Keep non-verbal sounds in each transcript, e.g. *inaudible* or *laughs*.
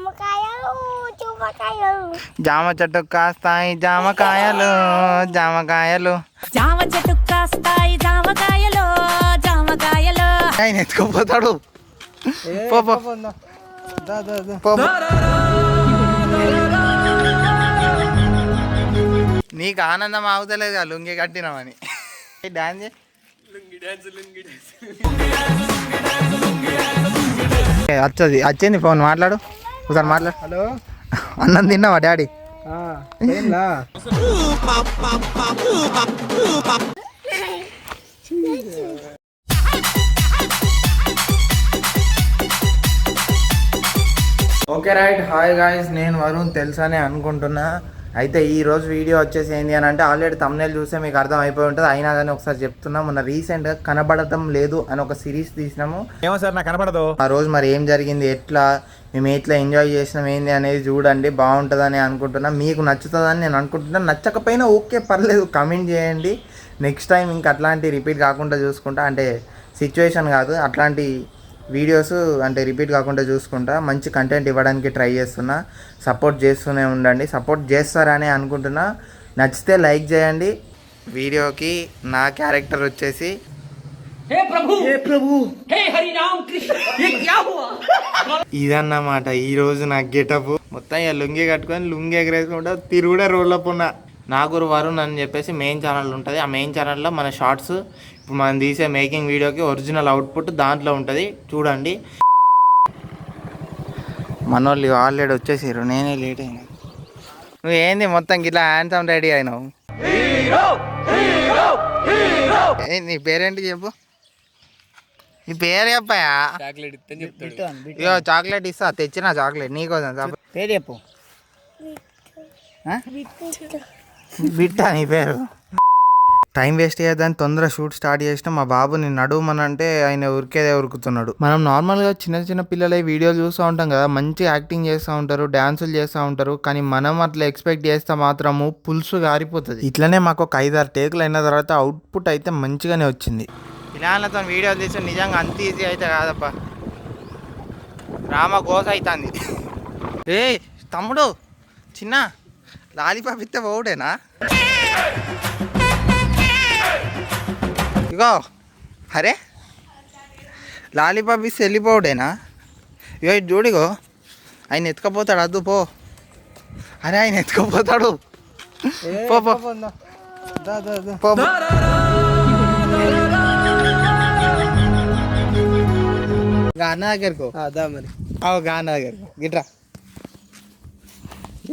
జామకాయలు చుమ్మకాయలు జామ చెట్టు కాస్తాయి జామకాయలు జామకాయలు జామ చెట్టు కాస్తాయి జామకాయలు జామకాయలు ఆయన ఎత్తుకుపోతాడు. పో, పో. పో, పో. నీకు ఆనందం ఆగుతలేదు కదా లుంగి కట్టినామని. డాన్స్ వచ్చది వచ్చింది ఫోన్ మాట్లాడు. ఒకసారి మాట్లాడు. హలో. అన్నం తిన్నావా daddy? Okay right hi guys నేను వరుణ్ తెలుసని అనుకుంటున్నా. అయితే ఈ రోజు వీడియో వచ్చేసి ఏంటి అని అంటే ఆల్రెడీ తమ్నేల్ చూస్తే మీకు అర్థం అయిపోయి ఉంటుంది. అయినా కానీ ఒకసారి చెప్తున్నా మొన్న రీసెంట్గా కనబడటం లేదు అని ఒక సిరీస్ తీసినాము. ఏమో సార్ నాకు కనపడదు. ఆ రోజు మరి ఏం జరిగింది? ఎట్లా? మేము ఎట్లా ఎంజాయ్ చేసినాం ఏంది అనేది చూడండి బాగుంటుందని అనుకుంటున్నా. మీకు నచ్చుతుందని నేను అనుకుంటున్నాను నచ్చకపోయినా ఓకే పర్లేదు కమెంట్ చేయండి. నెక్స్ట్ టైం ఇంకా అట్లాంటి రిపీట్ కాకుండా చూసుకుంటా. అంటే సిచ్యువేషన్ కాదు అట్లాంటి వీడియోస్ అంటే రిపీట్ కాకుండా చూసుకుంటా. మంచి కంటెంట్ ఇవ్వడానికి ట్రై చేస్తున్నా. సపోర్ట్ చేస్తూనే ఉండండి. సపోర్ట్ చేస్తారని అనుకుంటున్నా. నచ్చితే లైక్ చేయండి. వీడియోకి నా క్యారెక్టర్ వచ్చేసి హే హే ప్రభు! హే *laughs* ఇదన్నమాట ఈ రోజు నా గెటప్. మొత్తం ఇక లుంగి కట్టుకొని లుంగి ఎగరేసుకుంటా తిరుగుడే రోడ్లప్ ఉన్నా నాగూరు వరుణ్ అని చెప్పేసి మెయిన్ ఛానల్ ఉంటుంది. ఆ మెయిన్ ఛానల్లో మన షార్ట్స్ ఇప్పుడు మనం తీసే మేకింగ్ వీడియోకి ఒరిజినల్ అవుట్పుట్ దాంట్లో ఉంటుంది. చూడండి. మనోళ్ళు ఆల్రెడీ వచ్చేసారు నేనే లేట్ అయినా. నువ్వు ఏంది మొత్తం ఇట్లా హ్యాండ్సమ్ రెడీ అయినావు? నీ పేరేంటి చెప్పు? నీ పేరు చెప్పాయా ఇగో చాక్లెట్ ఇస్తా తెచ్చిన చాక్లెట్ నీకోసం. పేరు చెప్పు. బిట్టా. నీ పేరు? టైం వేస్ట్ చేయదని తొందర షూట్ స్టార్ట్ చేసిన మా బాబుని నడుమనంటే ఆయన ఉరికేదే ఉరుకుతున్నాడు. మనం నార్మల్గా చిన్న చిన్న పిల్లలే వీడియోలు చూస్తూ ఉంటాం కదా మంచి యాక్టింగ్ చేస్తూ ఉంటారు డ్యాన్సులు చేస్తూ ఉంటారు కానీ మనం అట్లా ఎక్స్పెక్ట్ చేస్తే మాత్రము పులుసు గారిపోతుంది. ఇట్లనే మాకు ఒక ఐదారు టేకులు అయిన తర్వాత అవుట్పుట్ అయితే మంచిగానే వచ్చింది. పిల్లలతో వీడియో తీసి నిజంగా అంత ఈజీ అయితే కాదబ్బా. రామ గోస అవుతుంది. ఏ తమ్ముడు చిన్న లాలీపాప్ ఇస్తే ఓడేనా ఇగో అరే లాలీపాప్ ఇస్తే వెళ్ళిపోవడేనా? ఇగో ఇటు చూడిగో ఆయన ఎత్తుకపోతాడు అద్దు పో. అరే ఆయన ఎత్తుకపోతాడు. పో పో పో. అన్న దగ్గరకు అదా మరి. అవు అన్న దగ్గరకు గిట్రా?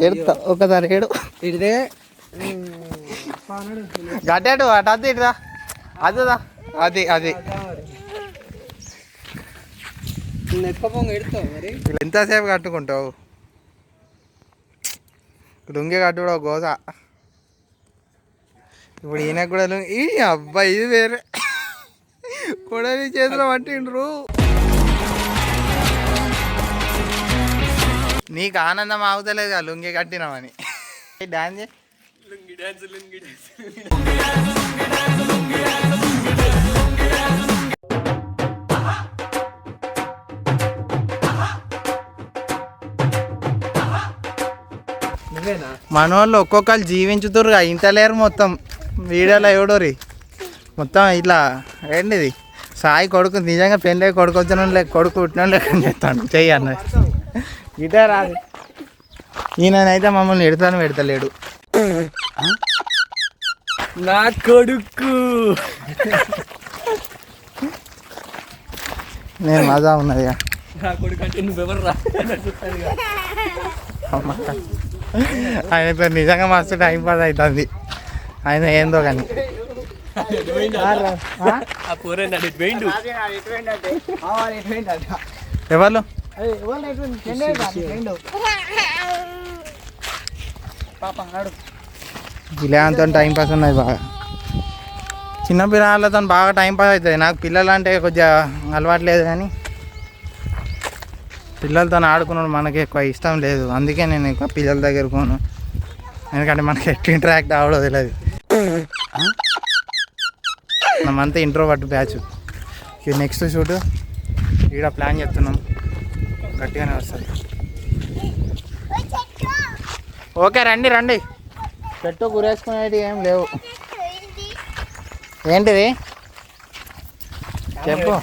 ఏడుతా ఒకసారి ఏడు. ఇదే గట్టాడు అటు అద్దు ఇటుదా అదుదా అది అది. ఎంతసేపు కట్టుకుంటావు? లుంగి కట్టుడు గోస. ఇప్పుడు ఈయన కూడా లుంగి ఈ అబ్బాయి ఇది వేరే. కొడని చేతిలో పట్టిండ్రు. నీకు ఆనందం ఆగుతలేదు కదా లుంగి కట్టినామని. డాన్స్. నువ్వేనా? మనోళ్ళు ఒక్కొక్కరు జీవించుతురు ఇంటలేరు మొత్తం. వీడియోలో ఎవడోరి? మొత్తం ఇట్లా ఏంటిది? సాయి కొడుకు నిజంగా పెళ్ళి కొడుకు వచ్చిన లేక కొడుకు పుట్టిన లెక్క చెప్తాను చెయ్యి అన్న ఇటే రాదు. ఈయనైతే మమ్మల్ని ఎడతాను పెడతలేడు నా కొడుకు. నేను మజా ఉన్నది ఇక. నా కొడుకు అంటే నువ్వెవరు రా? అమ్మ. ఆయనతో నిజంగా మస్తు టైం పాస్ అవుతుంది ఆయన ఏందో కానీ. ఎవరు? పిల్లలతో టైం పాస్ ఉన్నది బాగా. చిన్న పిల్లలతో బాగా టైం పాస్ అవుతుంది. నాకు పిల్లలు అంటే కొద్దిగా అలవాటు లేదు కానీ పిల్లలతో ఆడుకున్నాడు మనకి ఎక్కువ ఇష్టం లేదు. అందుకే నేను ఎక్కువ పిల్లల దగ్గర పోను. ఎందుకంటే మనకి ఎట్లా ఇంటరాక్ట్ అవ్వడో తెలియదు మనమంతా ఇంట్రోవర్ట్ బ్యాచ్ నెక్స్ట్ షూట్ ఈడ ప్లాన్ చెప్తున్నాం గట్టిగానే వస్తుంది. ఓకే రండి రండి. చెట్టు గురేసుకునేది ఏం లేవు. ఏంటిది? చెప్పు.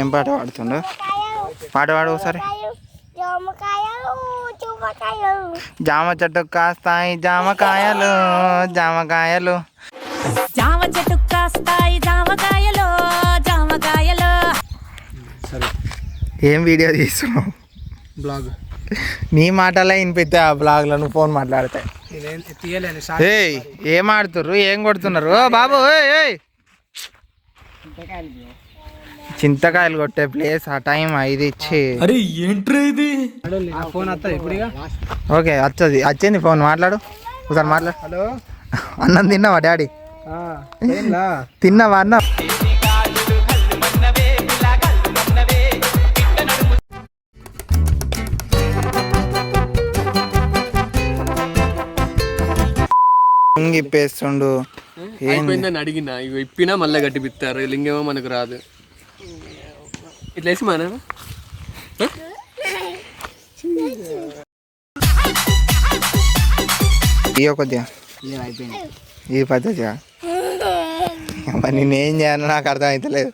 ఏం పాట పాడుతుండో? పాట పాడు ఒకసారి. జామ చెట్టు కాస్తాయి జామకాయలు జామకాయలు. జామ చెట్టు కాస్తాయి జామకాయలో జామకాయలో. ఏం వీడియో తీస్తున్నావు? బ్లాగ్. నీ మాటలే వినిపిస్తే ఆ బ్లాగ్లో నువ్వు ఫోన్ మాట్లాడితే. నేనేం తీయలేను ఏయ్ ఏం ఆడుతుర్రు? ఏం కొడుతున్నారు? ఓ బాబు ఏయ్ ఏయ్. చింతకాయలు కొట్టే ప్లేస్ ఆ టైం ఇది ఇచ్చి. అరే ఏంట్రా ఇది? ఫోన్ వస్తా ఇప్పుడుగా ఓకే వచ్చది వచ్చింది ఫోన్ మాట్లాడు. ఒకసారి మాట్లాడు హలో? అన్నం తిన్నావా డాడీ? తిన్నావా అన్నం? ఇంగిప్పేస్తుండు ఏంది అయిపోయిందని అడిగిన. ఇవి ఇప్పినా మళ్ళీ గట్టి పిత్తారు. లింగేమో మనకు రాదు. ఇట్లా వేసి మన? ఇయ్యో కొద్దిగా. ఈ పద్ధతిగా. మరి నేనేం చేయాలో నాకు అర్థం అవుతలేదు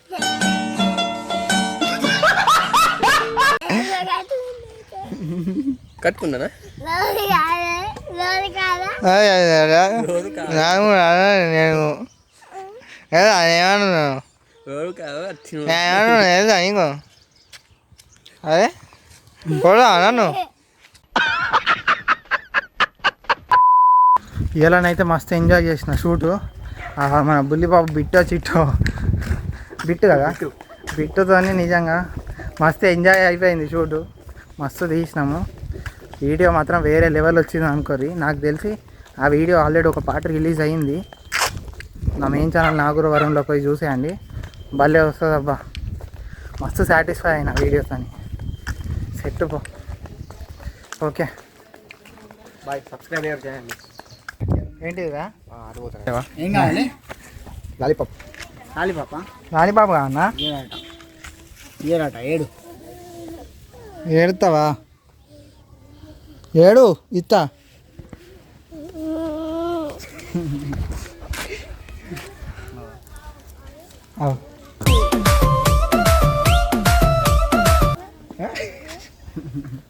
కట్టుకున్నానా. నాకు నేను ఏదో ఏమన్నా ఇంకో అదే కూడా నన్ను? ఇలానైతే మస్తు ఎంజాయ్ చేసిన షూటు. మన బుల్లిబాబు బిట్టో చిట్టో. బిట్టు కదా? బిట్టుతో నిజంగా మస్తు ఎంజాయ్ అయిపోయింది షూటు. మస్తు తీసినాము. వీడియో మాత్రం వేరే లెవెల్ వచ్చింది అనుకోరి నాకు తెలిసి ఆ వీడియో ఆల్రెడీ ఒక పాట రిలీజ్ అయ్యింది నా మెయిన్ ఛానల్ నాగూర వరంలో పోయి చూసేయండి. భలే వస్తుంది అబ్బా. మస్తు సాటిస్ఫై అయిన వీడియోస్ అని. సెట్ పో. ఓకే బాయ్ సబ్స్క్రైబ్ చేయండి ఏంటిదిరా? ఏం కావాలి? లాలీపాప్. లాలీపాప? లాలీపాప్ కావన్నా ఏడట ఏడట ఏడు. ఏడుతావా? ఏడు ఇత్తా. అవు.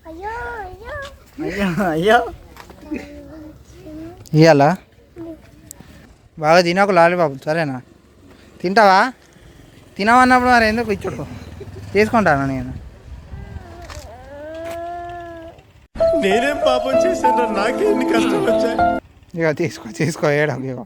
అయ్యో అయ్యో అయ్యో. ఇయ్యాలా? బాగా తినకు లాలీపాప్ సరేనా? తింటావా? తినవన్నప్పుడు మరి ఎందుకు ఇచ్చుడు? తీసుకుంటాను నేను? నేనేం పాపం చేశాను నాకే కష్టాలు వచ్చాయి? ఇక తీసుకో తీసుకో ఏడకు ఇక